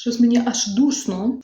Щось мені аж душно.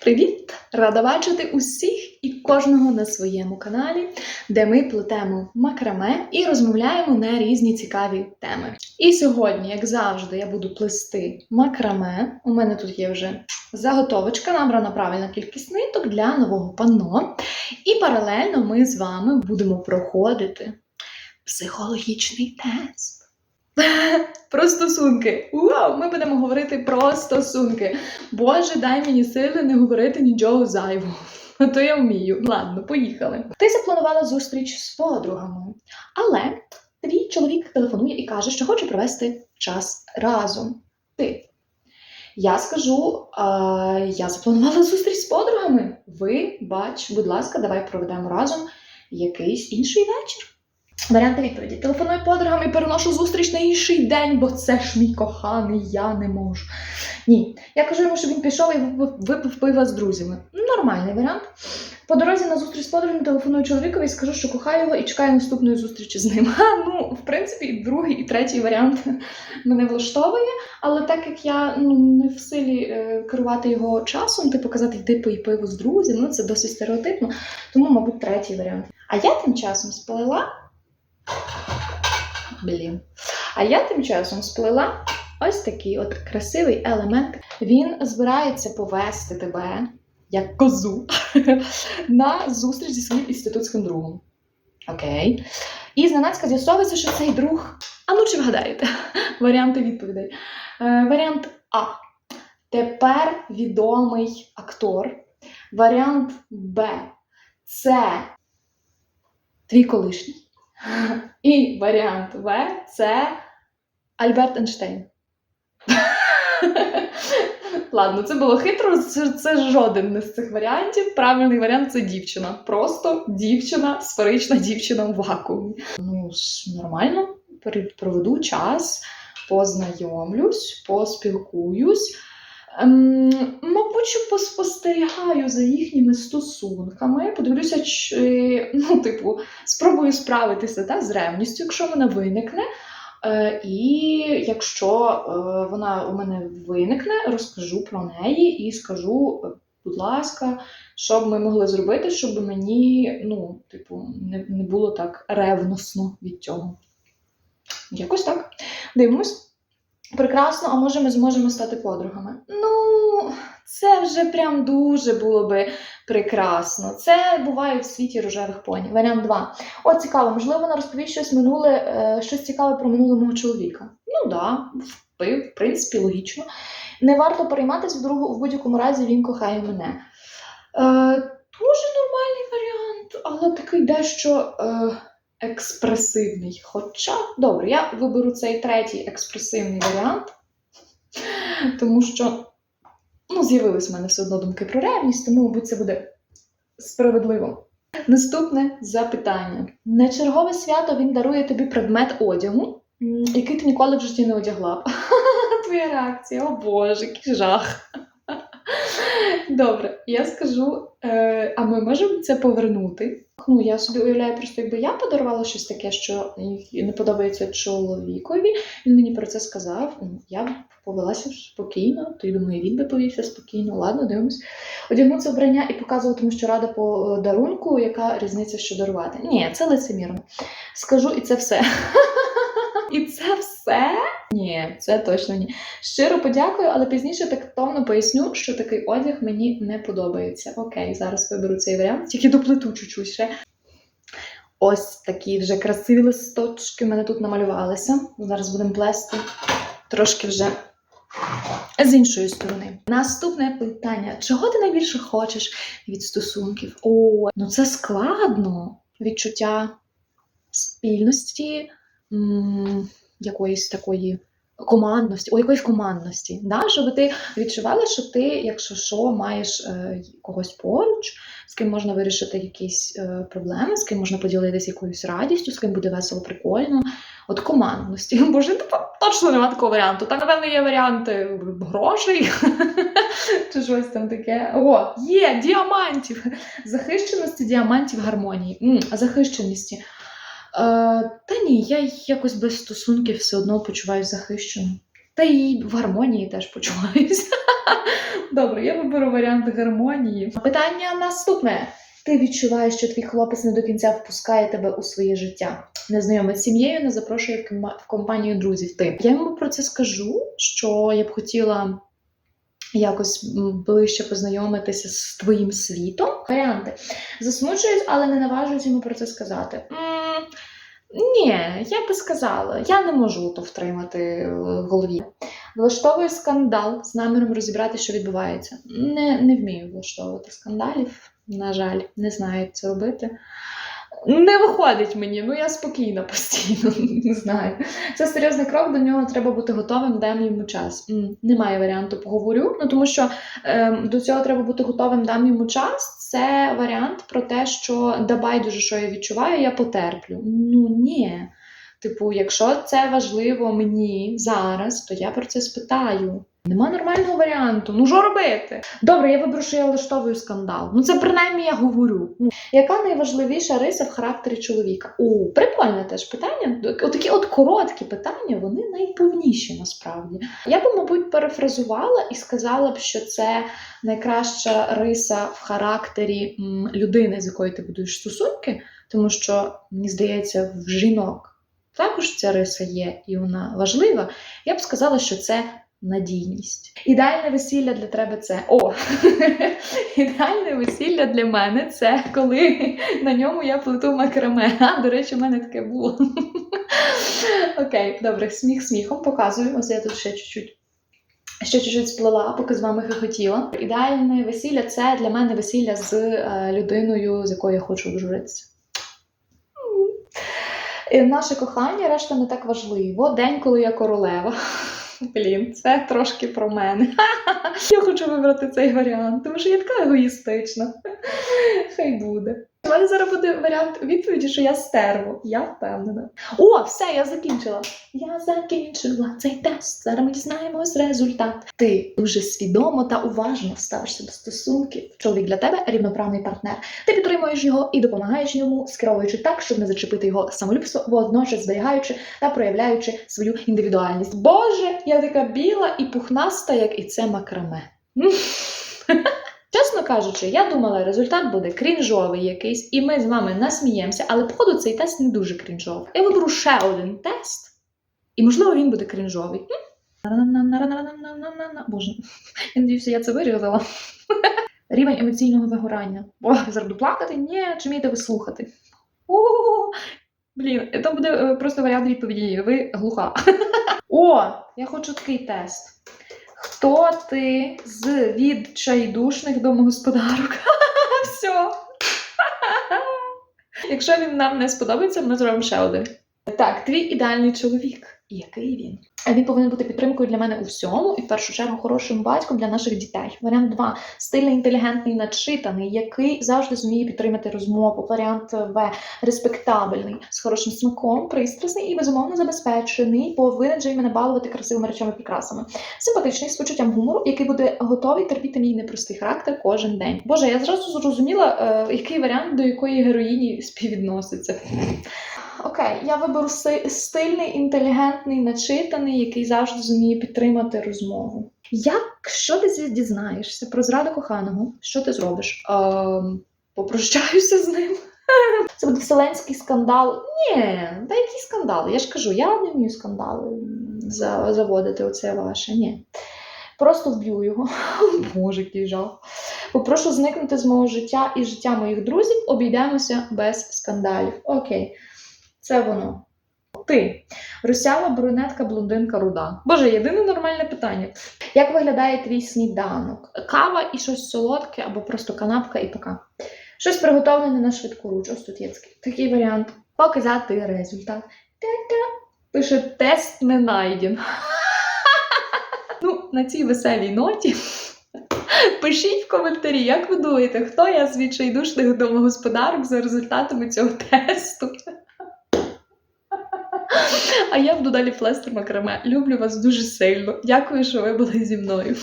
Привіт! Рада бачити усіх і кожного на своєму каналі, де ми плетемо макраме і розмовляємо на різні цікаві теми. І сьогодні, як завжди, я буду плести макраме. У мене тут є вже заготовочка, набрана правильна кількість ниток для нового панно. І паралельно ми з вами будемо проходити психологічний тест. Про стосунки. Вау! Ми будемо говорити про стосунки. Боже, дай мені сили не говорити нічого зайвого. А то я вмію. Ладно, поїхали. Ти запланувала зустріч з подругами, але твій чоловік телефонує і каже, що хоче провести час разом. Ти. Я скажу, а, я запланувала зустріч з подругами. Ви, бач, будь ласка, давай проведемо разом якийсь інший вечір. Варіанти відповіді. Телефоную подругам і переношу зустріч на інший день, бо це ж мій коханий, я не можу. Ні. Я кажу йому, щоб він пішов і випив, пива з друзями. Нормальний варіант. По дорозі на зустріч з подругами телефоную чоловікові і скажу, що кохаю його і чекаю наступної зустрічі з ним. Ха, ну, в принципі, і другий, і третій варіант мене влаштовує, але так як я ну, не в силі е, керувати його часом, типу казати, йди пий пиво з друзями, ну це досить стереотипно, тому, мабуть, третій варіант. А я тим часом сплела. Блін. А я тим часом сплела ось такий от красивий елемент. Він збирається повести тебе, як козу, на зустріч зі своїм інститутським другом. Окей. І зненацька з'ясовується, що цей друг. А ну чи вгадаєте? Варіанти відповідей. Е, варіант А. Тепер відомий актор. Варіант Б. Це твій колишній. І варіант В це Альберт Ейнштейн. Ладно, це було хитро, це, це жоден не з цих варіантів. Правильний варіант це дівчина. Просто дівчина, сферична дівчина в вакуумі. Ну, нормально, проведу час, познайомлюсь, поспілкуюсь. Ем, мабуть, поспостерігаю за їхніми стосунками, подивлюся, чи, ну, типу, спробую справитися та, з ревністю, якщо вона виникне. Е, і якщо е, вона у мене виникне, розкажу про неї і скажу, е, будь ласка, що б ми могли зробити, щоб мені ну, типу, не, не було так ревносно від цього. Якось так. Дивимось. Прекрасно, а може ми зможемо стати подругами? Ну, це вже прям дуже було би прекрасно. Це буває в світі рожевих поні. Варіант 2. О, цікаво, можливо, вона розповість щось минуле, е, щось цікаве про минуле мого чоловіка. Ну да, в, принципі, логічно. Не варто перейматися в другу, в будь-якому разі він кохає мене. Е, дуже нормальний варіант, але такий дещо е, експресивний. Хоча, добре, я виберу цей третій експресивний варіант, тому що ну, з'явились в мене все одно думки про ревність, тому, мабуть, це буде справедливо. Наступне запитання. На чергове свято він дарує тобі предмет одягу, який ти ніколи в житті не одягла. б. Твоя реакція, о Боже, який жах. Добре, я скажу, е, а ми можемо це повернути? Ну, я собі уявляю, просто якби я подарувала щось таке, що не подобається чоловікові, він мені про це сказав. ну, Я б повелася спокійно, то й думаю, він би повівся спокійно. Ладно, дивимось. Одягну це вбрання і показуватиму, що рада по е, яка різниця, що дарувати. Ні, це лицемірно. Скажу, і це все. І це все? Ні, це точно ні. Щиро подякую, але пізніше тактовно поясню, що такий одяг мені не подобається. Окей, зараз виберу цей варіант, тільки доплету чуть-чуть ще. Ось такі вже красиві листочки в мене тут намалювалися. Зараз будемо плести трошки вже з іншої сторони. Наступне питання: чого ти найбільше хочеш від стосунків? О, ну це складно. Відчуття спільності, якоїсь такої командності, о, якоїсь командності. Да? Щоб ти відчувала, що ти, якщо що, маєш е, когось поруч, з ким можна вирішити якісь е, проблеми, з ким можна поділитися якоюсь радістю, з ким буде весело, прикольно. От командності. Боже, ну, точно немає такого варіанту. Там, напевно, є варіанти грошей чи щось там таке. О, є діамантів. Захищеності, діамантів, гармонії. Захищеності. Е, та ні, я якось без стосунків все одно почуваюся захищеною. Та й в гармонії теж почуваюся. Добре, я виберу варіант гармонії. Питання наступне. Ти відчуваєш, що твій хлопець не до кінця впускає тебе у своє життя. Не знайомий з сім'єю, не запрошує в компанію друзів. Ти. Я йому про це скажу, що я б хотіла якось ближче познайомитися з твоїм світом. Варіанти. Засмучуюсь, але не наважуюсь йому про це сказати. Ні, я би сказала, я не можу то втримати в голові. Влаштовую скандал з наміром розібрати, що відбувається. Не, не вмію влаштовувати скандалів. На жаль, не знаю, як це робити. Не виходить мені, ну я спокійна постійно, не знаю. Це серйозний крок, до нього треба бути готовим, дам йому час. Немає варіанту, поговорю. Ну тому що ем, до цього треба бути готовим, дам йому час. Це варіант про те, що да байдуже, що я відчуваю, я потерплю. Ну ні. Типу, якщо це важливо мені зараз, то я про це спитаю. Нема нормального варіанту. Ну що робити? Добре, я виберу, що я влаштовую скандал. Ну це принаймні я говорю. Ну, яка найважливіша риса в характері чоловіка? О, прикольне теж питання. Отакі от короткі питання, вони найповніші насправді. Я би, мабуть, перефразувала і сказала б, що це найкраща риса в характері людини, з якою ти будуєш стосунки, тому що мені здається, в жінок також ця риса є, і вона важлива. Я б сказала, що це надійність. Ідеальне весілля для тебе це о! Ідеальне весілля для мене це коли на ньому я плету макраме. А, до речі, в мене таке було. Окей, добре, сміх сміхом показую. Ось я тут ще чуть-чуть. Ще чуть-чуть сплела, поки з вами хихотіла. Ідеальне весілля це для мене весілля з е, людиною, з якою я хочу одружитися. І Наше кохання, решта не так важливо. День, коли я королева. Блін, це трошки про мене. Я хочу вибрати цей варіант, тому що я така егоїстична. Хай буде. У мене зараз буде варіант відповіді, що я стерво. Я впевнена. О, все, я закінчила. Я закінчила цей тест. Зараз ми дізнаємось результат. Ти дуже свідомо та уважно ставишся до стосунків. Чоловік для тебе рівноправний партнер. Ти підтримуєш його і допомагаєш йому, скеровуючи так, щоб не зачепити його самолюбство, водночас зберігаючи та проявляючи свою індивідуальність. Боже, я така біла і пухнаста, як і це макраме. Чесно кажучи, я думала, результат буде крінжовий якийсь, і ми з вами насміємося, але походу цей тест не дуже крінжовий. Я виберу ще один тест, і можливо він буде крінжовий. Боже, я надіюся, я це вирізала. Рівень емоційного вигорання. О, зараз плакати? Ні, чи вмієте ви слухати? О, блін, це буде е, просто варіант відповіді. Ви глуха. О, я хочу такий тест. Хто ти з відчайдушних домогосподарок? Все. Якщо він нам не сподобається, ми зробимо ще один. Так, твій ідеальний чоловік. Який він? Він повинен бути підтримкою для мене у всьому і в першу чергу хорошим батьком для наших дітей. Варіант 2. стильний, інтелігентний, начитаний, який завжди зуміє підтримати розмову. Варіант В. респектабельний, з хорошим смаком, пристрасний і безумовно забезпечений. Повинен же й мене балувати красивими речами прикрасами. Симпатичний з почуттям гумору, який буде готовий терпіти мій непростий характер кожен день. Боже, я зразу зрозуміла, е, який варіант до якої героїні співвідноситься. Окей, я виберу стильний, інтелігентний, начитаний, який завжди зуміє підтримати розмову. Якщо ти дізнаєшся про зраду коханого, що ти зробиш? Ем, попрощаюся з ним. Це буде вселенський скандал. Ні, та який скандал? Я ж кажу, я не вмію скандали заводити оце ваше. Ні. Просто вб'ю його. Боже, який жах. Попрошу зникнути з мого життя і життя моїх друзів, обійдемося без скандалів. Окей. Це воно. Ти русява, брюнетка, блондинка, руда. Боже, єдине нормальне питання. Як виглядає твій сніданок? Кава і щось солодке, або просто канапка і пока. Щось приготовлене на швидку руч. Ось тут є такий, такий варіант. Показати результат. Та-та. Пише тест не найден. Ну, на цій веселій ноті. Пишіть в коментарі, як ви думаєте, хто я з відчайдушних домогосподарок за результатами цього тесту. А я буду далі плести макраме. Люблю вас дуже сильно. Дякую, що ви були зі мною.